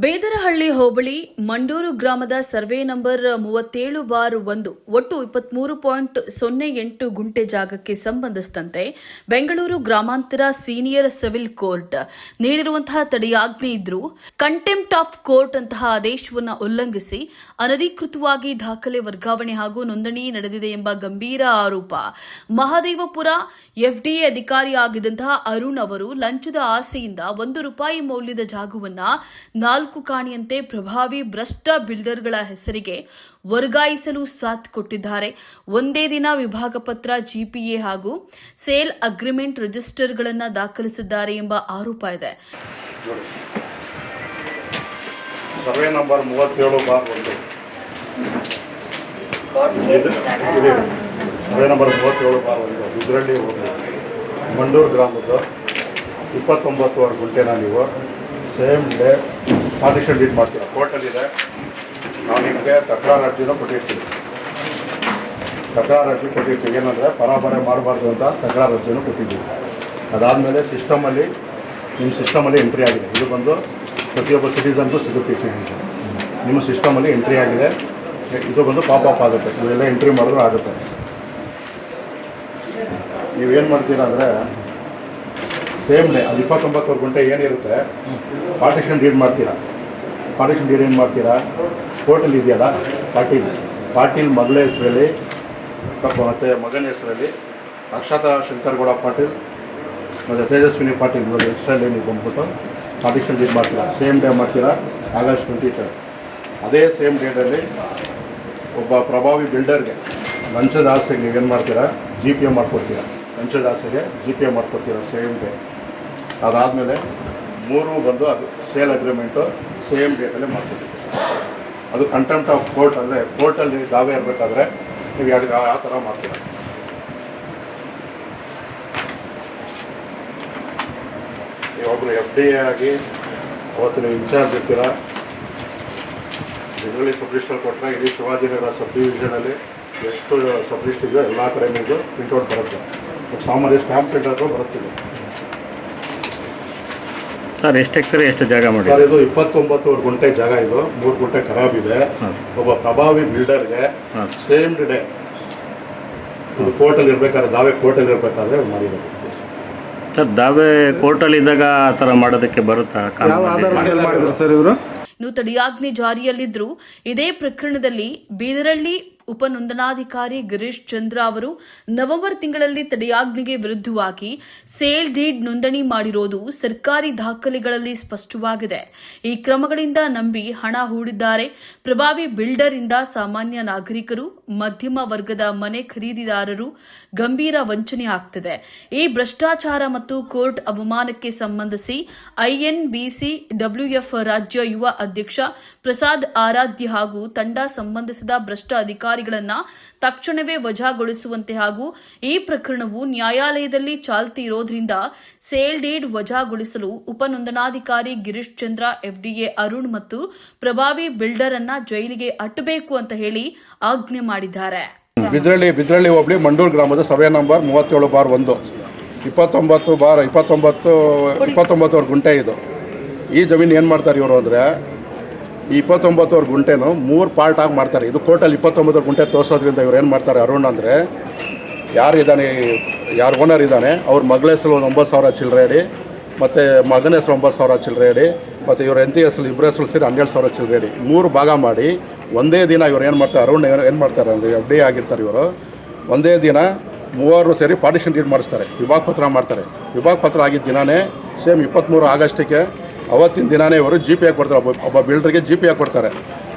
ಬೇದರಹಳ್ಳಿ ಹೋಬಳಿ ಮಂಡೂರು ಗ್ರಾಮದ survey number ಮೂವತ್ತೇಳು bar ಒಂದು, ಒಟ್ಟು ಇಪ್ಪತ್ಮೂರು ಪಾಯಿಂಟ್ ಸೊನ್ನೆ ಎಂಟು ಗುಂಟೆ ಜಾಗಕ್ಕೆ ಸಂಬಂಧಿಸಿದಂತೆ ಬೆಂಗಳೂರು ಗ್ರಾಮಾಂತರ ಸೀನಿಯರ್ ಸಿವಿಲ್ ಕೋರ್ಟ್ ನೀಡಿರುವಂತಹ ತಡೆಯಾಜ್ಞೆ ಇದ್ರೂ ಕಂಟೆಂಪ್ಟ್ ಆಫ್ ಕೋರ್ಟ್ ಅಂತಹ ಆದೇಶವನ್ನು ಉಲ್ಲಂಘಿಸಿ ಅನಧಿಕೃತವಾಗಿ ದಾಖಲೆ ವರ್ಗಾವಣೆ ಹಾಗೂ ನೋಂದಣಿ ನಡೆದಿದೆ ಎಂಬ ಗಂಭೀರ ಆರೋಪ. ಮಹದೇವಪುರ ಎಫ್ಡಿಎ ಅಧಿಕಾರಿಯಾಗಿದ್ದಂತಹ ಅರುಣ್ ಅವರು ಲಂಚದ ಆಸೆಯಿಂದ ಒಂದು ರೂಪಾಯಿ ಮೌಲ್ಯದ ಜಾಗವನ್ನು ನಾಲ್ಕು ಕಾಣಿಯಂತೆ ಪ್ರಭಾವಿ ಭ್ರಷ್ಟ ಬಿಲ್ಡರ್ಗಳ ಹೆಸರಿಗೆ ವರ್ಗಾಯಿಸಲು ಸಾಥ್ ಕೊಟ್ಟಿದ್ದಾರೆ. ಒಂದೇ ದಿನ ವಿಭಾಗ ಪತ್ರ, ಜಿಪಿಎ ಹಾಗೂ ಸೇಲ್ ಅಗ್ರಿಮೆಂಟ್ ರಿಜಿಸ್ಟರ್ಗಳನ್ನು ದಾಖಲಿಸಿದ್ದಾರೆ ಎಂಬ ಆರೋಪ ಇದೆ. ಸರ್ವೆ ನಂಬರ್ ಒಂದು. ಸರ್ವೆ ನಂಬರ್ ಒಂದು. ಮಂಡೂರು ಗ್ರಾಮದ ಇಪ್ಪತ್ತೊಂಬತ್ತುವರೆ ಗುಂಟೆನ ನೀವು ಸೇಮ್ ಡೇ ಪಾರ್ಟಿಷನ್ ಡೀಡ್ ಮಾಡ್ತೀರಾ? ಕೋರ್ಟಲ್ಲಿದೆ. ನಾವು ನಿಮಗೆ ತಕರಾರು ಅರ್ಜಿನೂ ಕೊಟ್ಟಿರ್ತೀವಿ. ತಕರಾರು ಅರ್ಜಿ ಕೊಟ್ಟಿರ್ತೀವಿ. ಏನಂದರೆ ಪರಾಪರೆ ಮಾಡಬಾರ್ದು ಅಂತ ತಕರಾರು ಅರ್ಜಿನೂ ಕೊಟ್ಟಿದ್ದೀವಿ. ಅದಾದಮೇಲೆ ಸಿಸ್ಟಮಲ್ಲಿ ನಿಮ್ಮ ಸಿಸ್ಟಮಲ್ಲಿ ಎಂಟ್ರಿ ಆಗಿದೆ. ಇದು ಬಂದು ಪ್ರತಿಯೊಬ್ಬ ಸಿಟಿಸನ್ಗೂ ಸಿಗುತ್ತೆ ಸಿಟಿಸನ್ ನಿಮ್ಮ ಸಿಸ್ಟಮಲ್ಲಿ ಎಂಟ್ರಿ ಆಗಿದೆ. ಇದು ಬಂದು ಪಾಪ್ ಅಪ್ ಆಗುತ್ತೆ. ನೀವೆಲ್ಲ ಎಂಟ್ರಿ ಮಾಡಿದ್ರೂ ಆಗುತ್ತೆ. ನೀವೇನು ಮಾಡ್ತೀರಾ ಅಂದರೆ ಸೇಮ್ ಡೇ, ಅದು ಇಪ್ಪತ್ತೊಂಬತ್ತು ಗಂಟೆ ಏನಿರುತ್ತೆ, ಪಾರ್ಟಿಷನ್ ಡೀಡ್ ಮಾಡ್ತೀರಾ? ಪಾರ್ಟಿಷನ್ ಡೀಡ್ ಏನು ಮಾಡ್ತೀರಾ? ಕೋರ್ಟಲ್ಲಿ ಇದೆಯಲ್ಲ, ಪಾಟೀಲ್. ಪಾಟೀಲ್ ಮಗಳ ಹೆಸರಲ್ಲಿ ಮತ್ತು ಮಗನ ಹೆಸರಲ್ಲಿ ಅಕ್ಷತ ಶಂಕರ್ಗೌಡ ಪಾಟೀಲ್, ಮತ್ತು ತೇಜಸ್ವಿನಿ ಪಾಟೀಲ್ ಇವ್ರ ಹೆಸರಲ್ಲಿ ನೀವು ಬಂದ್ಬಿಟ್ಟು ಪಾರ್ಟಿಷನ್ ಡೀಡ್ ಮಾಡ್ತೀರಾ? ಸೇಮ್ ಡೇ ಮಾಡ್ತೀರಾ? ಆಗಸ್ಟ್ ಟ್ವೆಂಟಿ ಥರ್ಡ್ ಅದೇ ಸೇಮ್ ಡೇಟಲ್ಲಿ ಒಬ್ಬ ಪ್ರಭಾವಿ ಬಿಲ್ಡರ್ಗೆ ಲಂಚದ ಆಸೆಗೆ ನೀವೇನು ಮಾಡ್ತೀರಾ? ಜಿ ಪಿ ಎ ಮಾಡ್ಕೊಡ್ತೀರಾ? ಲಂಚದ ಆಸೆಗೆ ಜಿ ಪಿ ಎ ಮಾಡ್ಕೊಡ್ತೀರಾ? Same day. ಅದಾದಮೇಲೆ ಮೂರು ಬಂದು ಅದು ಸೇಲ್ ಅಗ್ರಿಮೆಂಟು ಸೇಮ್ ಡೇಟಲ್ಲೇ ಮಾಡ್ತೀವಿ. ಅದು ಕಂಟೆಂಪ್ಟ್ ಆಫ್ ಕೋರ್ಟ್ ಅಂದರೆ ಕೋರ್ಟಲ್ಲಿ ದಾವೆ ಇರಬೇಕಾದ್ರೆ ನೀವು ಯಾರು ಆ ಥರ ಮಾಡ್ತೀರಾ. ನೀವೊಬ್ಬರು ಎಫ್ ಡಿ ಎ ಆಗಿ ಅವತ್ತು ನೀವು ಇನ್ಚಾರ್ಜ್ ಇರ್ತೀರಾ? ಇದರಲ್ಲಿ ಸಬ್ ಲಿಸ್ಟಲ್ಲಿ ಕೊಟ್ಟರೆ ಇಡೀ ಶಿವಾಜಿನಗರ ಸಬ್ ಡಿವಿಷನಲ್ಲಿ ಎಷ್ಟು ಸಬ್ಜಿಸ್ಟ್ ಇದೆಯೋ ಎಲ್ಲ ಕಡೆ ನಿಮ್ಮದು ಪ್ರಿಂಟೌಟ್ ಬರುತ್ತೆ. ಸಾಮಾನ್ಯ ಸ್ಟ್ಯಾಂಪ್ ಪ್ರಿಂಟರ್ ಬರುತ್ತಿದೆ. ಸರ್ ಎಷ್ಟು ಎಕರೆ ಎಷ್ಟು ಜಾಗ ಮಾಡಿ ಸರ್ ಇದು ಇಪ್ಪತ್ತೊಂಬತ್ತುವರೆ ಗುಂಟೆ ಜಾಗ ಇದು. ಮೂರು ಗುಂಟೆ ಖರಾಬ್ ಇದೆ. ಒಬ್ಬ ಪ್ರಭಾವಿ ಬಿಲ್ಡರ್ಗೆ. ಸೇಮ್ ಡೇ ಇದು ಕೋರ್ಟಲ್ಲಿ ಇರಬೇಕಾದ್ರೆ ದಾವೆ ಕೋರ್ಟಲ್ಲಿ ಇರಬೇಕಾದ್ರೆ ಮಾಡಿರೋದು ಸರ್ ದಾವೆ ಕೋರ್ಟಲ್ಲಿ ಇದ್ದಾಗ ಆ ಥರ ಮಾಡೋದಕ್ಕೆ ಬರುತ್ತಾ? ಇನ್ನು ತಡೆಯಾಜ್ಞೆ ಜಾರಿಯಲ್ಲಿದ್ದರೂ ಇದೇ ಪ್ರಕರಣದಲ್ಲಿ ಬೀದರಳ್ಳಿ ಉಪನೋಂದಣಾಧಿಕಾರಿ ಗಿರೀಶ್ ಚಂದ್ರ ಅವರು ನವೆಂಬರ್ ತಿಂಗಳಲ್ಲಿ ತಡೆಯಾಜ್ಞೆಗೆ ವಿರುದ್ಧವಾಗಿ ಸೇಲ್ ಡೀಡ್ ನೋಂದಣಿ ಮಾಡಿರೋದು ಸರ್ಕಾರಿ ದಾಖಲೆಗಳಲ್ಲಿ ಸ್ಪಷ್ಟವಾಗಿದೆ. ಈ ಕ್ರಮಗಳಿಂದ ನಂಬಿ ಹಣ ಹೂಡಿದ್ದಾರೆ. ಪ್ರಭಾವಿ ಬಿಲ್ಡರ್ ಇಂದ ಸಾಮಾನ್ಯ ನಾಗರಿಕರು, ಮಧ್ಯಮ ವರ್ಗದ ಮನೆ ಖರೀದಿದಾರರು ಗಂಭೀರ ವಂಚನೆ ಆಗ್ತಿದೆ. ಈ ಭ್ರಷ್ಟಾಚಾರ ಮತ್ತು ಕೋರ್ಟ್ ಅವಮಾನಕ್ಕೆ ಸಂಬಂಧಿಸಿ ಐಎನ್ಬಿಸಿ, ಡಬ್ಲ್ಯೂಎಫ್ ರಾಜ್ಯ ಯುವ ಅಧ್ಯಕ್ಷ ಪ್ರಸಾದ್ ಆರಾಧ್ಯ ಹಾಗೂ ತಂಡ ಸಂಬಂಧಿಸಿದ ಭ್ರಷ್ಟ ಅಧಿಕಾರಿಗಳನ್ನ ತಕ್ಷಣವೇ ವಜಾಗೊಳಿಸುವಂತೆ ಹಾಗೂ ಈ ಪ್ರಕರಣವು ನ್ಯಾಯಾಲಯದಲ್ಲಿ ಚಾಲ್ತಿ ಇರೋದ್ರಿಂದ ಸೇಲ್ ಡೀಡ್ ವಜಾಗೊಳಿಸಲು ಉಪನೋಂದಣಾಧಿಕಾರಿ ಗಿರೀಶ್ ಚಂದ್ರ, ಎಫ್ಡಿಎ ಅರುಣ್ ಮತ್ತು ಪ್ರಭಾವಿ ಬಿಲ್ಡರ್ ಅನ್ನ ಜೈಲಿಗೆ ಅಟ್ಟಬೇಕು ಅಂತ ಹೇಳಿ ಆಜ್ಞೆ ಮಾಡಿದ್ದಾರೆ. ಬಿದ್ರಳ್ಳಿ ಬಿದ್ರಳ್ಳಿ ಹೋಬಳಿ, ಮಂಡೂರು ಗ್ರಾಮದ ಸಭೆ ನಂಬರ್ ಮೂವತ್ತೇಳು ಬಾರ್ ಒಂದು. ಇಪ್ಪತ್ತೊಂಬತ್ತು ಬಾರ್, ಇಪ್ಪತ್ತೊಂಬತ್ತು, ಇಪ್ಪತ್ತೊಂಬತ್ತುವರೆ ಗುಂಟೆ ಇದು. ಈ ಜಮೀನು ಏನು ಮಾಡ್ತಾರೆ ಇವರು ಅಂದರೆ ಈ ಇಪ್ಪತ್ತೊಂಬತ್ತುವರೆ ಗುಂಟೆನು ಮೂರು ಪಾರ್ಟ್ ಆಗಿ ಮಾಡ್ತಾರೆ. ಇದು ಕೋರ್ಟಲ್ಲಿ ಇಪ್ಪತ್ತೊಂಬತ್ತು ಗುಂಟೆ ತೋರಿಸೋದ್ರಿಂದ ಇವ್ರು ಏನು ಮಾಡ್ತಾರೆ ಅರುಣ್ ಅಂದರೆ, ಯಾರು ಇದ್ದಾನೆ ಯಾರು ಓನರ್ ಇದ್ದಾನೆ ಅವ್ರ ಮಗಳ ಹೆಸರು ಒಂದು ಒಂಬತ್ತು ಸಾವಿರ ಚಿಲ್ಲರೆ ಇಡಿ ಮತ್ತು ಮಗನ ಹೆಸರು ಒಂಬತ್ತು ಸಾವಿರ ಚಿಲ್ಲರೆ ಇಡಿ ಮತ್ತು ಇವ್ರ ಹೆಂಡತಿ ಹೆಸರು ಇಬ್ಬರ ಹೆಸರು ಸೇರಿ ಹನ್ನೆರಡು ಸಾವಿರ ಚಿಲ್ಲರೆ ಇಡಿ ಮೂರು ಭಾಗ ಮಾಡಿ ಒಂದೇ ದಿನ ಇವ್ರು ಏನು ಮಾಡ್ತಾರೆ, ಅರುಣ್ ಏನು ಏನು ಮಾಡ್ತಾರೆ ಅಂದರೆ ಎಫ್ ಡಿ ಆಗಿರ್ತಾರೆ ಇವರು. ಒಂದೇ ದಿನ ಮೂವರು ಸೇರಿ ಪಾರ್ಟಿಷನ್ ಡೀಡ್ ಮಾಡಿಸ್ತಾರೆ. ವಿಭಾಗ ಪತ್ರ ಮಾಡ್ತಾರೆ. ವಿಭಾಗ ಪತ್ರ ಆಗಿದ್ದ ದಿನವೇ ಸೇಮ್ ಇಪ್ಪತ್ತ್ಮೂರು ಆಗಸ್ಟಿಗೆ ಅವತ್ತಿನ ದಿನಾನೇ ಇವರು ಜಿ ಪಿ ಕೊಡ್ತಾರೆ. ಒಬ್ಬ ಒಬ್ಬ ಬಿಲ್ಡರ್ಗೆ ಜಿ ಪಿ ಕೊಡ್ತಾರೆ.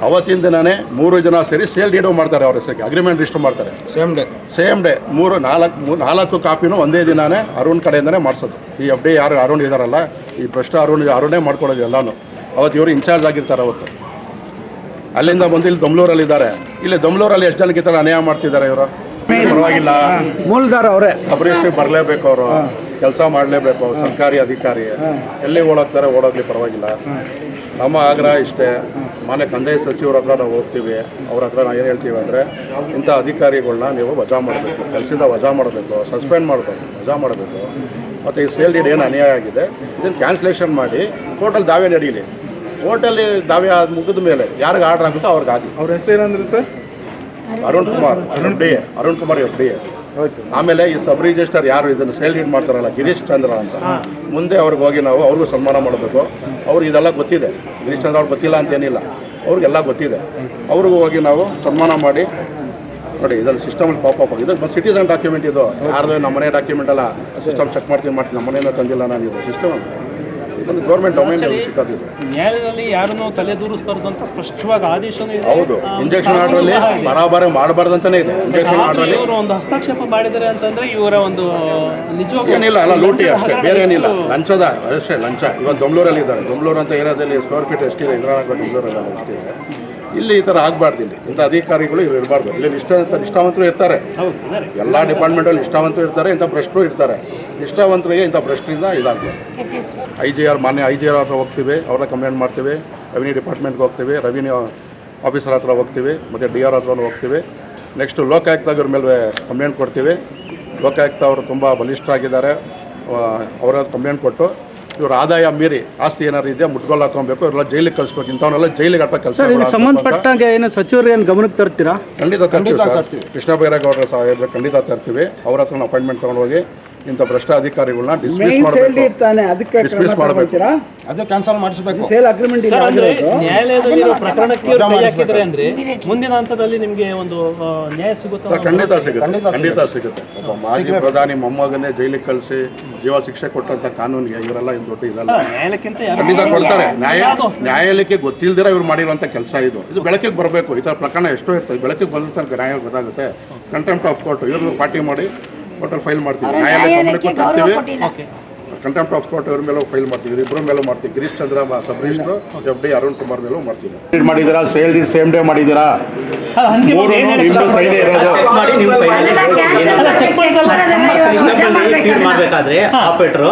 ಅವತ್ತಿನ ದಿನಾನೇ ಮೂರು ಜನ ಸೇರಿ ಸೇಲ್ ಡೀಡ್ ಮಾಡ್ತಾರೆ ಅವ್ರ ಹೆಸರಿಗೆ. ಅಗ್ರಿಮೆಂಟ್ ರಿಜಿಸ್ಟರ್ ಮಾಡ್ತಾರೆ. ಸೇಮ್ ಡೇ ಸೇಮ್ ಡೇ ಮೂರು ನಾಲ್ಕು ಮೂರು ನಾಲ್ಕು ಕಾಪಿನೂ ಒಂದೇ ದಿನಾನೇ ಅರುಣ್ ಕಡೆಯಿಂದನೇ ಮಾಡಿಸೋದು. ಈ ಎಫ್ ಡಿ ಯಾರು ಅರುಣ್ ಇದ್ದಾರಲ್ಲ ಈ ಭ್ರಷ್ಟ ಅರುಣ್ ಅರುಣೇ ಮಾಡ್ಕೊಳ್ಳೋದು ಎಲ್ಲನೂ. ಅವತ್ತು ಇವರು ಇನ್ಚಾರ್ಜ್ ಆಗಿರ್ತಾರೆ ಅವತ್ತು. ಅಲ್ಲಿಂದ ಬಂದು ಇಲ್ಲಿ ಇದ್ದಾರೆ. ಇಲ್ಲಿ ದಮ್ಲೂರಲ್ಲಿ ಎಷ್ಟು ಜನಕ್ಕೆ ಈ ಥರ ಅನ್ಯಾಯ ಮಾಡ್ತಿದ್ದಾರೆ ಇವರು? ಪರವಾಗಿಲ್ಲ. ಮೂಲದಾರ ಅವರೇ. ಅಬ್ರಿಯಸ್ಟಿ ಬರಲೇಬೇಕು ಅವರು. ಕೆಲಸ ಮಾಡಲೇಬೇಕು ಸರ್ಕಾರಿ ಅಧಿಕಾರಿ. ಎಲ್ಲಿ ಓಡೋಗ್ತಾರೆ ಓಡೋಗ್ಲಿ ಪರವಾಗಿಲ್ಲ. ನಮ್ಮ ಆಗ್ರಹ ಇಷ್ಟೇ. ಮಾನ್ಯ ಕಂದಾಯ ಸಚಿವರ ಹತ್ರ ನಾವು ಹೋಗ್ತೀವಿ. ಅವ್ರ ಹತ್ರ ನಾವು ಏನು ಹೇಳ್ತೀವಿ ಅಂದರೆ ಇಂಥ ಅಧಿಕಾರಿಗಳನ್ನ ನೀವು ವಜಾ ಮಾಡಬೇಕು. ಕೆಲಸದಿಂದ ವಜಾ ಮಾಡಬೇಕು. ಸಸ್ಪೆಂಡ್ ಮಾಡಬೇಕು. ವಜಾ ಮಾಡಬೇಕು. ಮತ್ತು ಈ ಸೇಲ್ ಡೀಡ್ ಏನು ಅನ್ಯಾಯ ಆಗಿದೆ ಇದನ್ನು ಕ್ಯಾನ್ಸಲೇಷನ್ ಮಾಡಿ ಟೋಟಲ್ ದಾವೆ ನಡೀಲಿ. ಕೋರ್ಟಲ್ಲಿ ದಾವೆ ಆದ ಮುಗಿದ ಮೇಲೆ ಯಾರಿಗೆ ಆರ್ಡರ್ ಆಗುತ್ತೋ ಅವ್ರಿಗೆ ಆಗಿ ಅವ್ರ ಹೆಸರು ಏನಂದ್ರೆ sir? Arun Kumar Arun D A. Arun Kumar F D ಆಮೇಲೆ ಈ ಸಬ್ ರಿಜಿಸ್ಟರ್ ಯಾರು? ಇದನ್ನು ಸೇಲ್ ಇಟ್ ಮಾಡ್ತಾರಲ್ಲ ಗಿರೀಶ್ ಚಂದ್ರ ಅಂತ. ಮುಂದೆ ಅವ್ರಿಗೆ ಹೋಗಿ ನಾವು ಅವ್ರಿಗೂ ಸನ್ಮಾನ ಮಾಡಬೇಕು. ಅವ್ರಿಗೆ ಇದೆಲ್ಲ ಗೊತ್ತಿದೆ. ಗಿರೀಶ್ ಚಂದ್ರ ಅವ್ರು ಗೊತ್ತಿಲ್ಲ ಅಂತ ಏನಿಲ್ಲ ಅವ್ರಿಗೆಲ್ಲ ಗೊತ್ತಿದೆ. ಅವ್ರಿಗೂ ಹೋಗಿ ನಾವು ಸನ್ಮಾನ ಮಾಡಿ ನೋಡಿ ಇದರಲ್ಲಿ ಸಿಸ್ಟಮಲ್ಲಿ ಪಾಪ್ ಅಪ್ ಮತ್ತು ಸಿಟಿಸನ್ ಡಾಕ್ಯುಮೆಂಟ್ ಇದು. ಯಾರ್ದು ನಮ್ಮನೆ ಡಾಕ್ಯುಮೆಂಟ್ ಅಲ್ಲ ಸಿಸ್ಟಮ್ ಚೆಕ್ ಮಾಡ್ತೀನಿ ಮಾಡ್ತೀನಿ. ನಮ್ಮ ಮನೆಯಿಂದ ತಂದಿಲ್ಲ ನಾನು ಇದು ಸಿಸ್ಟಮ್ ಇದೊಂದು ಗೌರ್ಮೆಂಟ್ ಡೊಮೈನ್ ಸಿಕ್ಕೋದಿದೆ ನ್ಯಾಯಾಲಯದಲ್ಲಿ ಯಾರನ್ನು ತಲೆ ದೂರಿಸಬಾರ್ದು ಅಂತ ಸ್ಪಷ್ಟವಾಗಿ ಆದೇಶ ಹೌದು. ಇಂಜೆಕ್ಷನ್ ಆರ್ಡ್ರಲ್ಲಿ. ಬರಾಬರ ಮಾಡಬಾರ್ದಂತಾನೆ ಇದೆ. ಇಂಜೆಕ್ಷನ್ ಆರ್ಡ್ರಲ್ಲಿ ಇವರು ಒಂದು ಹಸ್ತಕ್ಷೇಪ ಮಾಡಿದರೆ ಅಂತಂದ್ರೆ ಇವರ ಒಂದು ನಿಜವಾಗಿ ಏನಿಲ್ಲ ಅಲ್ಲ ಲೂಟಿ ಅಷ್ಟೇ. ಬೇರೆ ಏನಿಲ್ಲ. ಲಂಚದ ಅಷ್ಟೇ ಲಂಚ. ಇವತ್ತು ಬೆಂಗಳೂರಲ್ಲಿ ಇದ್ದಾರೆ ಬೆಂಗಳೂರು ಅಂತ ಏರಿಯಾದಲ್ಲಿ ಸ್ಕ್ವೇರ್ ಫೀಟ್ ಎಷ್ಟಿದೆ? ಇಂದ್ರಾನಗರ ದೊಮ್ಲೂರಲ್ಲಿ ಎಷ್ಟಿದೆ ಇಲ್ಲಿ ಈ ಥರ ಆಗಬಾರ್ದು ಇಲ್ಲಿ. ಇಂಥ ಅಧಿಕಾರಿಗಳು ಇಲ್ಲಿ ಇರಬಾರ್ದು. ಇಲ್ಲಿ ನಿಷ್ಠ, ನಿಷ್ಠಾವಂತರು ಇರ್ತಾರೆ. ಎಲ್ಲ ಡಿಪಾರ್ಟ್ಮೆಂಟಲ್ಲಿ ನಿಷ್ಠಾವಂತರು ಇರ್ತಾರೆ, ಇಂಥ ಭ್ರಷ್ಟರು ಇರ್ತಾರೆ. ನಿಷ್ಠಾವಂತರಿಗೆ ಇಂಥ ಭ್ರಷ್ಟರಿಂದ ಇದಾಗಬೇಕು ಐ ಜಿ ಆರ್ ಮಾನ್ಯ ಐ ಜಿ ಆರ್ ಹತ್ರ ಹೋಗ್ತೀವಿ, ಅವ್ರನ್ನ ಕಂಪ್ಲೇಂಟ್ ಮಾಡ್ತೀವಿ. ರೆವಿನ್ಯೂ ಡಿಪಾರ್ಟ್ಮೆಂಟ್ಗೆ ಹೋಗ್ತೀವಿ ರೆವಿನ್ಯೂ ಆಫೀಸರ್ ಹತ್ರ ಹೋಗ್ತೀವಿ, ಮತ್ತು ಡಿ ಆರ್ ಹತ್ರನೂ ಹೋಗ್ತೀವಿ. ನೆಕ್ಸ್ಟು ಲೋಕಾಯುಕ್ತ ಅವ್ರ ಮೇಲೆ ಕಂಪ್ಲೇಂಟ್ ಕೊಡ್ತೀವಿ. ಲೋಕಾಯುಕ್ತ ಅವರು ತುಂಬ ಬಲಿಷ್ಠರಾಗಿದ್ದಾರೆ. ಅವರ ಕಂಪ್ಲೇಂಟ್ ಕೊಟ್ಟು ಇವ್ರ ಆದಾಯ ಮೀರಿ ಆಸ್ತಿ ಏನಾದ್ರು ಇದೆ ಮುಟ್ಗೋಲ್ ಹಾಕೊಬೇಕು ಇವರೆಲ್ಲ ಜೈಲಿಗೆ ಕಳಿಸ್ಬೇಕು ಇಂಥವನ್ನೆಲ್ಲ ಜೈಲಿಗೆ ಹಾಕೋ ಕೆಲಸ ಇದಕ್ಕೆ ಸಂಬಂಧಪಟ್ಟಂಗೆ ಏನು ಸಚಿವರು ಏನು ಗಮನಕ್ಕೆ ತರ್ತೀರಾ? ಖಂಡಿತ ತರ್ತೀವಿ ಸರ್. ಕೃಷ್ಣ ಬೈರೇಗೌಡರ ಸಹ ಖಂಡಿತ ತರ್ತೀವಿ. ಅವ್ರ ಹತ್ರ ಅಪಾಯಿಂಟ್ಮೆಂಟ್ ತೊಗೊಂಡೋಗಿ ಇಂಥ ಭ್ರಷ್ಟ ಅಧಿಕಾರಿಗಳನ್ನ ಡಿಸ್ಮಿಸ್ ಮಾಡಬೇಕು. ತಾನೆ ಅದಕ್ಕೆ ಡಿಸ್ಮಿಸ್ ಮಾಡಬೇಕು. ಅದು ಕ್ಯಾನ್ಸಲ್ ಮಾಡಿಸಬೇಕು. ಸೇಲ್ ಅಗ್ರಿಮೆಂಟ್ ಸರ್, ಅಂದ್ರೆ ನ್ಯಾಯಾಲಯದಲ್ಲಿ ಇರೋ ಪ್ರಕರಣಕ್ಕೆ ಇವ್ರು ಕೈ ಹಾಕಿದ್ರೆ ಅಂದ್ರೆ ಮುಂದಿನ ಹಂತದಲ್ಲಿ ನಿಮ್ಗೆ ಒಂದು ಆ, ನ್ಯಾಯ ಸಿಗುತ್ತಾ? ಖಂಡಿತ ಸಿಗುತ್ತೆ. ಖಂಡಿತ ಸಿಗುತ್ತೆ. ಒಬ್ಬ ಮಾಜಿ ಪ್ರಧಾನಿ ಮೊಮ್ಮಗನೇ ಜೈಲಿಗೆ ಕಳಿಸಿ ಜೀವ ಶಿಕ್ಷೆ ಕೊಟ್ಟಂತ ಕಾನೂನಿಗೆ ಇವರೆಲ್ಲ ಇನ್ ದೊಡ್ಡ ಇದಲ್ಲ. ನ್ಯಾಯಾಲಯಕ್ಕಿಂತ ಯಾರು- ಖಂಡಿತ ಕೊಡ್ತಾರೆ. ನ್ಯಾಯ? ನ್ಯಾಯಾಲಯಕ್ಕೆ ಗೊತ್ತಿಲ್ದಿರ ಇವ್ರು ಮಾಡಿರುವಂಥ ಕೆಲಸ ಇದು. ಇದು ಬೆಳಕಿಗೆ ಬರಬೇಕು. ಈ ಥರ ಪ್ರಕರಣ ಎಷ್ಟೋ ಇರ್ತದೆ. ಬೆಳಕಿಗೆ ಬಂದ ತನಕ ನ್ಯಾಯ ಗೊತ್ತಾಗುತ್ತೆ. ಕಂಟೆಂಪ್ಟ್ ಆಫ್ ಕೋರ್ಟ್ ಇವ್ರನ್ನ ಪಾರ್ಟಿ ಮಾಡಿ ಕೋರ್ಟಲ್ಲಿ ಫೈಲ್ ಮಾಡ್ತೀವಿ. ನ್ಯಾಯಾಲಯ ಗಮನಕ್ಕೆ ತರ್ತೀವಿ ಓಕೆ. ಕಂಟೆಂಪ್ಟ್ ಆಫ್ ಕೋರ್ಟ್ ಅವ್ರ ಮೇಲೂ ಫೈಲ್ ಮಾಡ್ತೀವಿ. ಇಬ್ಬರ ಮೇಲೂ ಮಾಡ್ತೀವಿ. Girish Chandra sub registrar F D Arun Kumar ಮೇಲೂ ಮಾಡ್ತೀವಿ. ಮಾಡಿದ್ದೀರಾ? ಸೇಲ್ ಸೇಮ್ ಡೇ ಮಾಡಿದ್ದೀರಾ? ಮೂರು ಹೇಳ್ತಾರೆ? ಸೈನ್ ಇರೋದು ಮಾಡಿ ನೀವು ಫೀಲ್ ಮಾಡಬೇಕಾದ್ರೆ ಆಪರೇಟರ್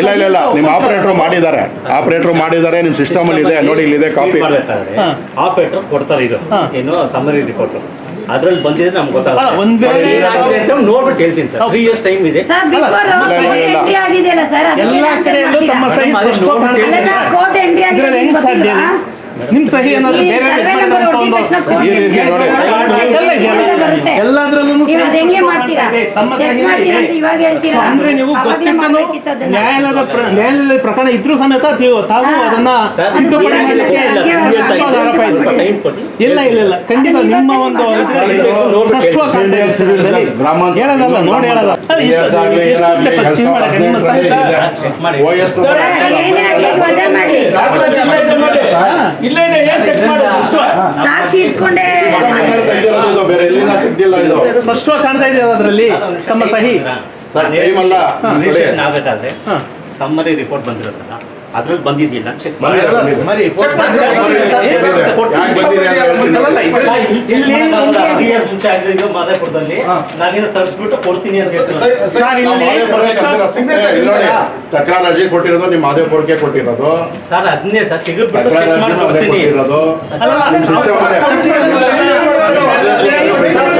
ಇಲ್ಲ ಇಲ್ಲ ಇಲ್ಲ. ನಿಮ್ಮ ಆಪರೇಟರ್ ಮಾಡಿದ್ದಾರೆ. ಆಪರೇಟರ್ ಮಾಡಿದ್ದಾರೆ. ನಿಮ್ಮ ಸಿಸ್ಟಮ್ ಅಲ್ಲಿ ಇದೆ. ನೋಡಿ ಇಲ್ಲಿದೆ ಕಾಪಿ ಮಾಡಬೇಕಾದ್ರೆ ಆಪರೇಟರ್ ಕೊಡ್ತಾರೆ ಇದು. ಏನು ಸಮರಿ ರಿಪೋರ್ಟ್ ಅದ್ರಲ್ಲಿ ಬಂದಿದ್ರೆ ನಮ್ಗೆ ಗೊತ್ತಾಗಲ್ಲ ಗೊತ್ತಾಗುತ್ತೆ ಒಂದ್ ವೇಳೆ ಏನಾಗಿದೆ ಅಂತ ನೋಡ್ಬಿಟ್ಟು ಹೇಳ್ತೀನಿ ಸರ್ ತ್ರೀ ಇಯರ್ಸ್ ಟೈಮ್ ಇದೆ ಸರ್ ಬಿಫೋರ್. ಎಂಟ್ರಿ ಆಗಿದೆಯಲ್ಲ ಸರ್ ಎಲ್ಲಾ ಕಡೆಯಲ್ಲೂ ತಮ್ಮ? ಸಹಿ ಕೋರ್ಟ್ ಎಂಟ್ರಿ ಆಗಿದೆ ಹೆಂಗ್ ಸಾಧ್ಯ? ನಿಮ್ ಸಹಿ ಏನಾದ್ರು ಈ ಬೇರೆ ಸರ್ವೆ ನಂಬರ್ ಅಂತ ಒಂದು- ತಕ್ಷಣ ಕೋರ್ಟ್ ಈ ಎಂಟ್ರಿ ನೋಡಿ. ಎಲ್ಲ ಇದೆಯಲ್ಲ? ಅಂತ ಬರುತ್ತೆ. ಎಲ್ಲದ್ರಲ್ಲೂ ನೀವು ಅದು ಹೆಂಗೆ ತಮ್ಮ ಅಂದ್ರೆ ನೀವು ಗೊತ್ತಿದ್ದನು ನ್ಯಾಯಾಲಯದ ಪ್ರ- ನ್ಯಾಯಾಲಯದ ಪ್ರಕರಣ ಇದ್ರೂ ಸಮೇತ ನೀವು ತಾವು ಅದನ್ನ ತಿದ್ದುಪಡಿ ಇಲ್ಲ, ಇಲ್ಲ, ಮಾಡ್ಲಿಕ್ಕೆ ಇಲ್ಲ, ಖಂಡಿತ ನಿಮ್ಮ ಒಂದು ಹೇಳದಲ್ಲ ನೋಡಿ ಹೇಳಲ್ಲ ಇಲ್ಲ ಏನ್ ಚೆಕ್ ಸಾಕ್ಷಿ ಇಟ್ಕೊಂಡೇ ಸ್ಪಷ್ಟವಾಗಿ ಕಾಣ್ತಾ ಇದೆಯಲ್ಲ ಅದರಲ್ಲಿ ತಮ್ಮ ಸಹಿ ಸರ್ ಟೈಮ್ ಅಲ್ಲ. ರಿಜಿಸ್ಟ್ರೇಷನ್ ಆಗಬೇಕಾದ್ರೆ ಹಾ. ಸಮ್ಮರಿ ರಿಪೋರ್ಟ್ ಬಂದಿರುತ್ತಲ್ಲ ಅದ್ರಲ್ಲಿ ಬಂದಿದ್ದಿಲ್ಲ ಚೆಕ್ ಬಂದಿದೆ, ಬಂದಿದೆ. ಸಮ್ಮರಿ ರಿಪೋರ್ಟ್ ಯಾಕೆ ಬಂದಿದೆ ಅಂತ ಹೇಳ್ತೀನಿ. ಇಲ್ಲಿ ಮುಂಚೆ ಆಗಿದ್ದು ಮಾದಾಪುರದಲ್ಲಿ ನಾನೇನು ತರಿಸ್ಬಿಟ್ಟು ಕೊಡ್ತೀನಿ ಅಂತ ಸರ್ ನಾವು ಇಲ್ಲಿ ನೋಡಿ ಅರ್ಜಿ ಕೊಟ್ಟಿರೋದು ನಿಮ್ಮ ಮಾದೇಪುರಕ್ಕೆ ಕೊಟ್ಟಿರೋದು ಸರ್ ಅದನ್ನೇ ಸರ್ ತೆಗೆದ್ಬಿಟ್ಟು ತಕರಾರು ಚೆಕ್ ಮಾಡಿ ಕೊಡ್ತೀನಿ ಕೊಟ್ಟಿರೋದು ಅಲ್ಲ ಸರ್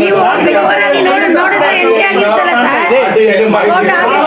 ನೀವು ಬಿಫೋರ್ ಆಗಿ ನೋಡ ನೋಡಿದ್ರೆ ಎಂಟ್ರಿ ಆಗಿರ್ತಲ್ಲ ಸರ್ ಅಡ್ಡಿ ಏನು ಮಾಹಿತಿ ಕೋರ್ಟ್ ಆದೇಶ